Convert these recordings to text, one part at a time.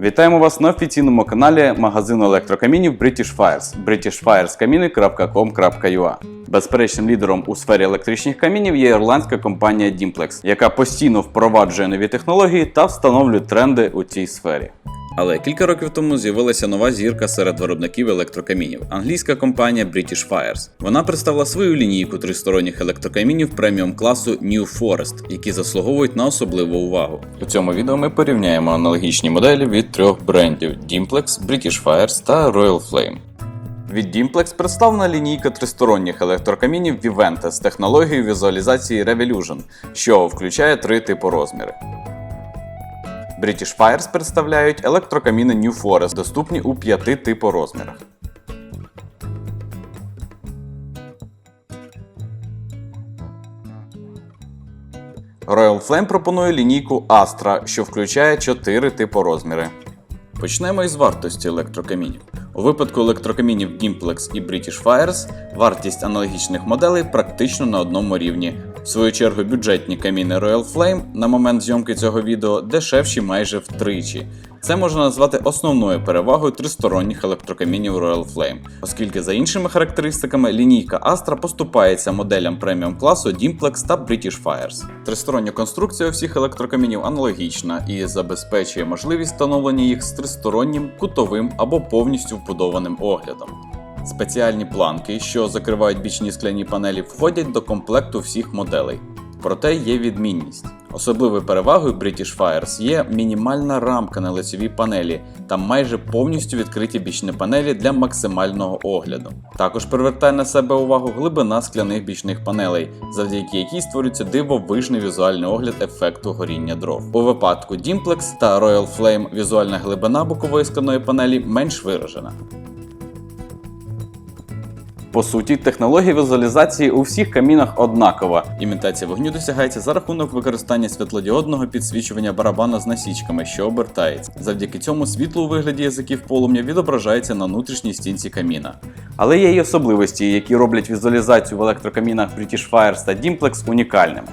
Вітаємо вас на офіційному каналі магазину електрокамінів British Fires britishfireskamini.com.ua Безперечним лідером у сфері електричних камінів є ірландська компанія Dimplex, яка постійно впроваджує нові технології та встановлює тренди у цій сфері. Але кілька років тому з'явилася нова зірка серед виробників електрокамінів англійська компанія British Fires. Вона представила свою лінійку тристоронніх електрокамінів преміум класу New Forest, які заслуговують на особливу увагу. У цьому відео ми порівняємо аналогічні моделі від трьох брендів Dimplex, British Fires та Royal Flame. Від Dimplex представлена лінійка тристоронніх електрокамінів Vivente з технологією візуалізації Revolution, що включає три типу розміри. British Fires представляють електрокаміни New Forest, доступні у п'яти типу розмірах. Royal Flame пропонує лінійку Astra, що включає 4 типу розміри. Почнемо із вартості електрокамінів. У випадку електрокамінів Gimplex і British Fires вартість аналогічних моделей практично на одному рівні. В свою чергу бюджетні каміни Royal Flame на момент зйомки цього відео дешевші майже втричі. Це можна назвати основною перевагою тристоронніх електрокамінів Royal Flame, оскільки за іншими характеристиками лінійка Astra поступається моделям преміум класу Dimplex та British Fires. Тристороння конструкція всіх електрокамінів аналогічна і забезпечує можливість встановлення їх з тристороннім, кутовим або повністю вбудованим оглядом. Спеціальні планки, що закривають бічні скляні панелі, входять до комплекту всіх моделей. Проте є відмінність. Особливою перевагою British Fires є мінімальна рамка на лицевій панелі та майже повністю відкриті бічні панелі для максимального огляду. Також привертає на себе увагу глибина скляних бічних панелей, завдяки якій створюється дивовижний візуальний огляд ефекту горіння дров. У випадку Dimplex та Royal Flame візуальна глибина бокової скляної панелі менш виражена. По суті, технологія візуалізації у всіх камінах однакова. Імітація вогню досягається за рахунок використання світлодіодного підсвічування барабана з насічками, що обертається. Завдяки цьому світло у вигляді язиків полум'я відображається на внутрішній стінці каміна. Але є й особливості, які роблять візуалізацію в електрокамінах British Fires та Dimplex унікальними.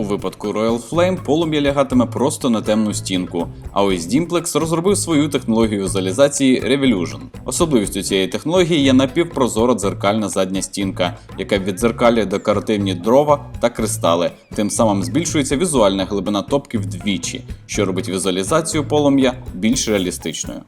У випадку Royal Flame полум'я лягатиме просто на темну стінку, а ось Dimplex розробив свою технологію візуалізації Revolution. Особливістю цієї технології є напівпрозора дзеркальна задня стінка, яка віддзеркалює декоративні дрова та кристали, тим самим збільшується візуальна глибина топки вдвічі, що робить візуалізацію полум'я більш реалістичною.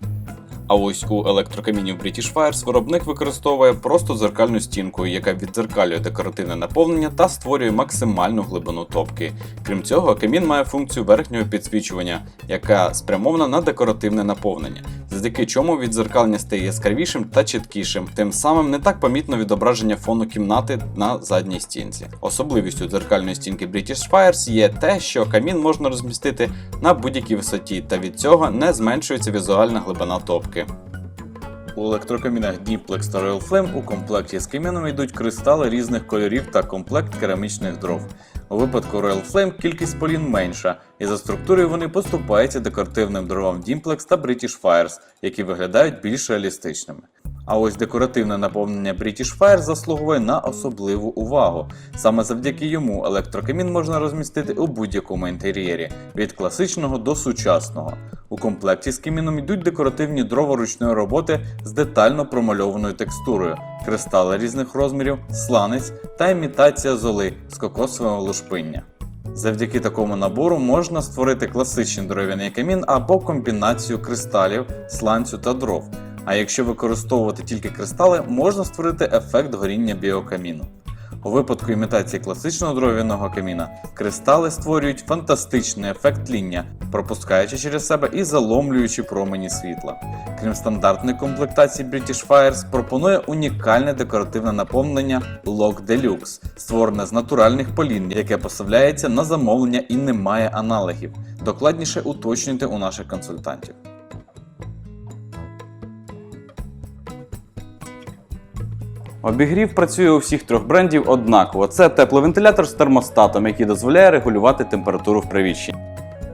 А ось у електрокамінів British Fires виробник використовує просто дзеркальну стінку, яка віддзеркалює декоративне наповнення та створює максимальну глибину топки. Крім цього, камін має функцію верхнього підсвічування, яка спрямована на декоративне наповнення, завдяки чому відзеркалення стає яскравішим та чіткішим, тим самим не так помітно відображення фону кімнати на задній стінці. Особливістю дзеркальної стінки British Fires є те, що камін можна розмістити на будь-якій висоті, та від цього не зменшується візуальна глибина топки. У електрокамінах Dimplex та Royal Flame у комплекті з каміном йдуть кристали різних кольорів та комплект керамічних дров. У випадку Royal Flame кількість полін менша, і за структурою вони поступаються декоративним дровам Dimplex та British Fires, які виглядають більш реалістичними. А ось декоративне наповнення British Fire заслуговує на особливу увагу. Саме завдяки йому електрокамін можна розмістити у будь-якому інтер'єрі, від класичного до сучасного. У комплекті з каміном йдуть декоративні дрова ручної роботи з детально промальованою текстурою, кристали різних розмірів, сланець та імітація золи з кокосового лушпиння. Завдяки такому набору можна створити класичний дерев'яний камін або комбінацію кристалів, сланцю та дров. А якщо використовувати тільки кристали, можна створити ефект горіння біокаміну. У випадку імітації класичного дров'яного каміна кристали створюють фантастичний ефект тління, пропускаючи через себе і заломлюючи промені світла. Крім стандартної комплектації British Fires, пропонує унікальне декоративне наповнення Lock Deluxe, створене з натуральних полін, яке поставляється на замовлення і не має аналогів. Докладніше уточнюйте у наших консультантів. Обігрів працює у всіх трьох брендів однаково. Це тепловентилятор з термостатом, який дозволяє регулювати температуру в приміщенні.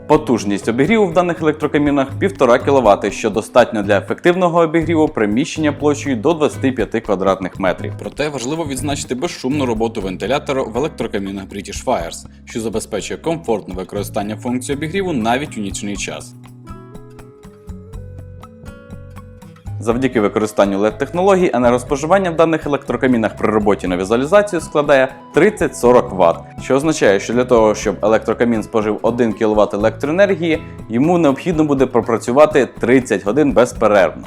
Потужність обігріву в даних електрокамінах 1,5 кВт, що достатньо для ефективного обігріву приміщення площею до 25 квадратних метрів. Проте важливо відзначити безшумну роботу вентилятора в електрокамінах British Fires, що забезпечує комфортне використання функції обігріву навіть у нічний час. Завдяки використанню LED-технологій енергоспоживання в даних електрокамінах при роботі на візуалізацію складає 30-40 Вт, що означає, що для того, щоб електрокамін спожив 1 кВт електроенергії, йому необхідно буде пропрацювати 30 годин безперервно.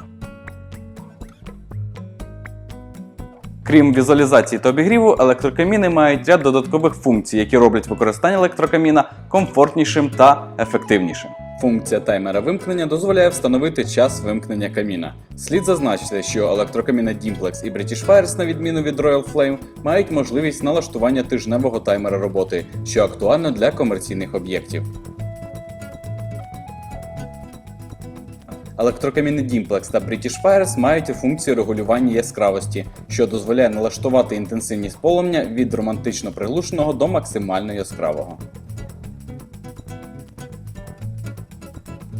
Крім візуалізації та обігріву, електрокаміни мають ряд додаткових функцій, які роблять використання електрокаміна комфортнішим та ефективнішим. Функція таймера вимкнення дозволяє встановити час вимкнення каміна. Слід зазначити, що електрокаміни Dimplex і British Fires, на відміну від Royal Flame, мають можливість налаштування тижневого таймера роботи, що актуально для комерційних об'єктів. Електрокаміни Dimplex та British Fires мають функцію регулювання яскравості, що дозволяє налаштувати інтенсивність полум'я від романтично приглушеного до максимально яскравого.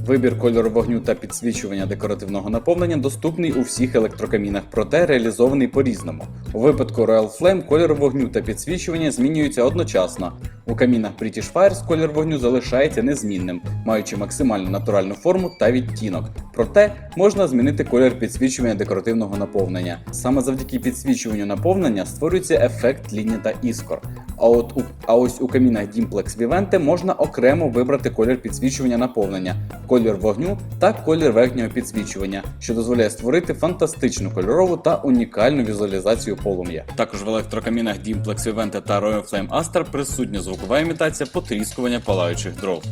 Вибір кольору вогню та підсвічування декоративного наповнення доступний у всіх електрокамінах, проте реалізований по-різному. У випадку Royal Flame кольор вогню та підсвічування змінюються одночасно. У камінах British Fires колір вогню залишається незмінним, маючи максимально натуральну форму та відтінок. Проте можна змінити колір підсвічування декоративного наповнення. Саме завдяки підсвічуванню наповнення створюється ефект лінії та іскор. А от у а ось у камінах Dimplex Vivente можна окремо вибрати колір підсвічування наповнення, колір вогню та колір верхнього підсвічування, що дозволяє створити фантастичну кольорову та унікальну візуалізацію полум'я. Також в електрокамінах Dimplex Vivente та Royal Flame Astra присутня звукова імітація потріскування палаючих дров.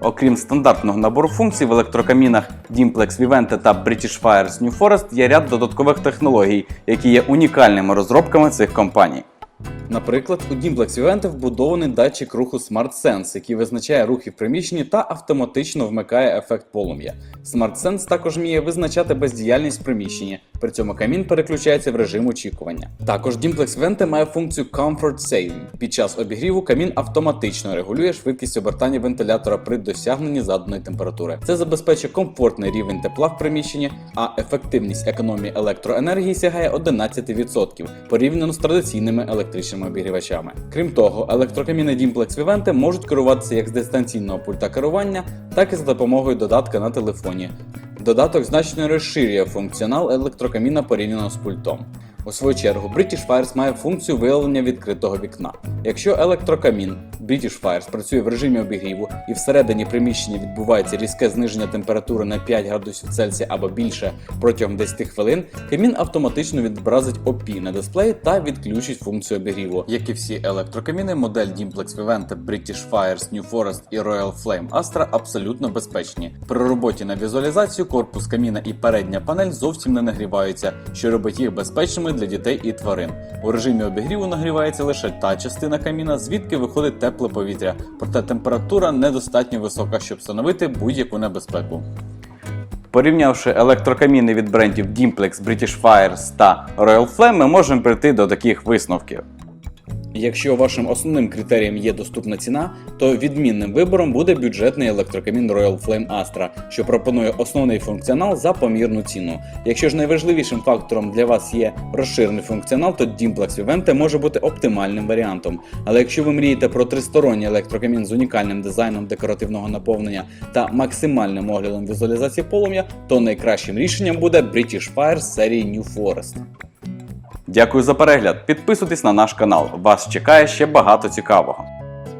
Окрім стандартного набору функцій в електрокамінах Dimplex Vivente та British Fires New Forest є ряд додаткових технологій, які є унікальними розробками цих компаній. Наприклад, у Dimplex Vivente вбудований датчик руху Smart Sense, який визначає рухи в приміщенні та автоматично вмикає ефект полум'я. Smart Sense також вміє визначати бездіяльність в приміщенні, при цьому камін переключається в режим очікування. Також Dimplex Vente має функцію Comfort Saving. Під час обігріву камін автоматично регулює швидкість обертання вентилятора при досягненні заданої температури. Це забезпечує комфортний рівень тепла в приміщенні, а ефективність економії електроенергії сягає 11% порівняно з традиційними електричними обігрівачами. Крім того, електрокаміни Dimplex Vivente можуть керуватися як з дистанційного пульта керування, так і за допомогою додатка на телефоні. Додаток значно розширює функціонал електрокаміна порівняно з пультом. У свою чергу, British Fires має функцію виявлення відкритого вікна. Якщо електрокамін British Fires працює в режимі обігріву і всередині приміщення відбувається різке зниження температури на 5 градусів Цельсія або більше протягом 10 хвилин, камін автоматично відобразить OP на дисплеї та відключить функцію обігріву. Як і всі електрокаміни, модель Dimplex Vivente, British Fires, New Forest і Royal Flame Astra абсолютно безпечні. При роботі на візуалізацію корпус каміна і передня панель зовсім не нагріваються, що робить їх безпечними для дітей і тварин. У режимі обігріву нагрівається лише та частина каміна, звідки виходить тепле повітря, проте температура недостатньо висока, щоб встановити будь-яку небезпеку. Порівнявши електрокаміни від брендів Dimplex, British Fires та Royal Flame, ми можемо прийти до таких висновків. Якщо вашим основним критерієм є доступна ціна, то відмінним вибором буде бюджетний електрокамін Royal Flame Astra, що пропонує основний функціонал за помірну ціну. Якщо ж найважливішим фактором для вас є розширений функціонал, то Dimplex Vivente може бути оптимальним варіантом. Але якщо ви мрієте про тристоронній електрокамін з унікальним дизайном декоративного наповнення та максимальним оглядом візуалізації полум'я, то найкращим рішенням буде British Fire серії New Forest. Дякую за перегляд. Підписуйтесь на наш канал. Вас чекає ще багато цікавого.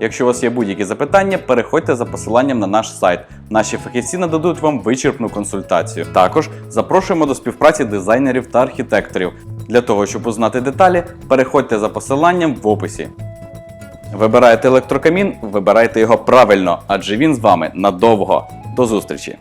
Якщо у вас є будь-які запитання, переходьте за посиланням на наш сайт. Наші фахівці нададуть вам вичерпну консультацію. Також запрошуємо до співпраці дизайнерів та архітекторів. Для того, щоб узнати деталі, переходьте за посиланням в описі. Вибираєте електрокамін, вибирайте його правильно, адже він з вами надовго. До зустрічі!